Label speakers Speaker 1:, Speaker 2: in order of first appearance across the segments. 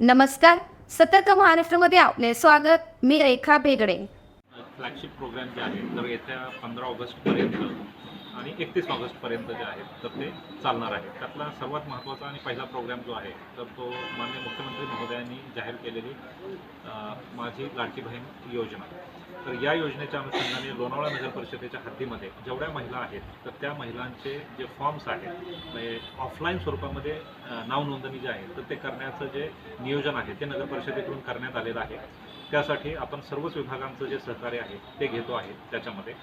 Speaker 1: नमस्कार सतर्क महाराष्ट्रमध्ये आपले स्वागत. मी रेखा बेगडे
Speaker 2: फ्लॅगशिप प्रोग्राम जे आहे तर येत्या पंधरा ऑगस्टपर्यंत आणि एकतीस ऑगस्टपर्यंत जे आहेत तर ते चालणार आहे. त्यातला सर्वात महत्त्वाचा आणि पहिला प्रोग्राम जो आहे तर तो माननीय मुख्यमंत्री महोदयांनी जाहीर केलेली माझी लाडकी बहीण योजना. तर या योजनेच्या अनुषंगाने लोणावळा नगर परिषदेच्या हद्दीमध्ये जेवढ्या महिला आहेत तर त्या महिलांचे जे फॉर्म्स आहेत म्हणजे ऑफलाईन स्वरूपामध्ये नाव नावनोंदणी जे आहे तर ते करण्याचं जे नियोजन आहे ते नगर परिषदेकडून करण्यात आलेलं आहे. त्यासाठी आपण सर्वच विभागांचं जे सहकार्य आहे ते घेतो आहे त्याच्यामध्ये.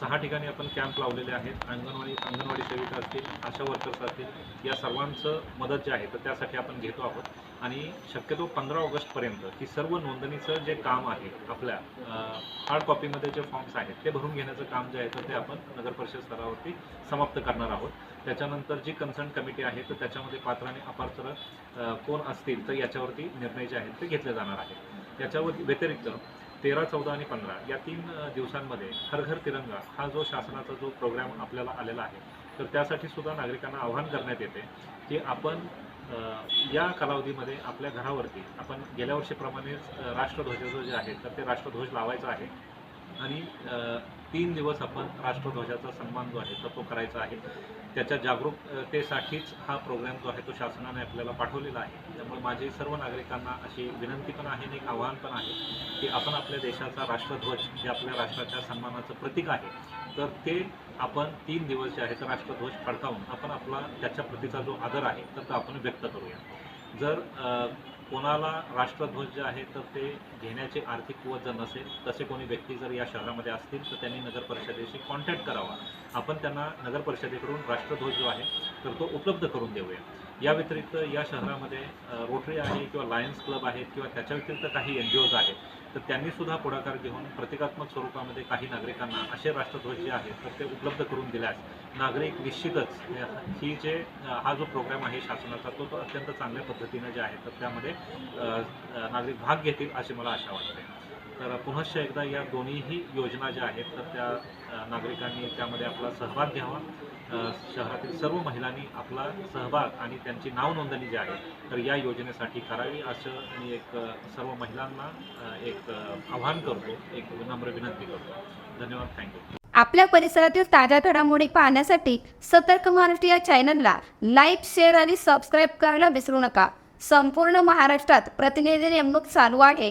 Speaker 2: सहा ठिकाणी आपण कॅम्प लावलेले आहेत. अंगणवाडी अंगणवाडी सेविका असतील आशा वर्कर्स असतील या सर्वांचं मदत जे आहे तर त्यासाठी आपण घेतो आहोत. आणि शक्यतो पंधरा ऑगस्टपर्यंत ही सर्व नोंदणीचं जे काम आहे आपल्या हार्ड कॉपीमध्ये जे फॉर्म्स आहेत ते भरून घेण्याचं काम जे आहे तर ते आपण नगर परिषद स्तरावरती समाप्त करणार आहोत. त्याच्यानंतर जी कन्सर्न कमिटी आहे तर त्याच्यामध्ये पात्र आणि अपात्र कोण असतील तर याच्यावरती निर्णय जे आहेत ते घेतले जाणार आहेत. याच्यावर व्यतिरिक्त तेरा चौदा आणि पंधरा या तीन दिवसांमध्ये हर घर तिरंगा हा जो शासनाचा जो प्रोग्राम आपल्याला आलेला आहे तर त्यासाठी सुद्धा नागरिकांना आवाहन करण्यात येते की आपण या कालावधीमध्ये आपल्या घरावरती आपण गेल्या वर्षीप्रमाणेच राष्ट्रध्वजाचं जे आहे तर ते राष्ट्रध्वज लावायचं आहे. आणि तीन दिवस आपण राष्ट्रध्वजाचा सन्मान जो आहे तर तो करायचा आहे. त्याच्या जागरूकतेसाठीच हा प्रोग्राम जो आहे तो शासनाने आपल्याला पाठवलेला आहे. त्यामुळे माझी सर्व नागरिकांना अशी विनंती पण आहे आणि एक आव्हान पण आहे की आपण आपल्या देशाचा राष्ट्रध्वज जे आपल्या राष्ट्राच्या सन्मानाचं प्रतीक आहे तर ते आपण तीन दिवस जे आहे तर राष्ट्रध्वज फडकावून आपण आपला त्याच्या प्रतीचा जो आदर आहे तर तो आपण व्यक्त करूया. जर कोणाला राष्ट्रध्वज जे आहे तर ते घेण्याची आर्थिक कुवत जर नसेल तसे कोणी व्यक्ती जर या शहरामध्ये असतील तर त्यांनी नगर परिषदेशी कॉन्टॅक्ट करावा. आपण त्यांना नगर परिषदेकडून राष्ट्रध्वज जो आहे तर तो उपलब्ध करून देऊया. या व्यतिरिक्त या शहरामध्ये रोटरी आहे किंवा लायन्स क्लब आहेत किंवा त्याच्या व्यतिरिक्त काही एन जी ओज आहेत. तर त्यांनी सुद्धा पुढाकार घेऊन प्रतिकात्मक स्वरूपामध्ये काही नागरिकांना असे राष्ट्रध्वज जे आहेत तर ते उपलब्ध करून दिल्यास नागरिक निश्चितच ही जे हा जो प्रोग्राम आहे शासनाचा तो तो अत्यंत चांगल्या पद्धतीनं जे आहे तर त्यामध्ये नागरिक भाग घेतील अशी मला आशा वाटते. तर पुनश्च एकदा या दोन्हीही योजना ज्या आहेत तर त्या नागरिकांनी त्यामध्ये आपला सहभाग घ्यावा. शहरातील सर्व महिलांनी आपला सहभाग आणि त्यांची नावनोंदणी जी आहे तर या योजनेसाठी करावी असं मी एक सर्व महिलांना एक आव्हान करतो एक नम्र विनंती करतो. धन्यवाद. थँक्यू
Speaker 1: आपल्या परिसरातील ताज्या घडामोडी पाहण्यासाठी सतर्क महाराष्ट्र या चॅनलला लाईक शेअर आणि सबस्क्राईब करायला विसरू नका. संपूर्ण महाराष्ट्रात प्रतिनिधी नेमणूक चालू आहे.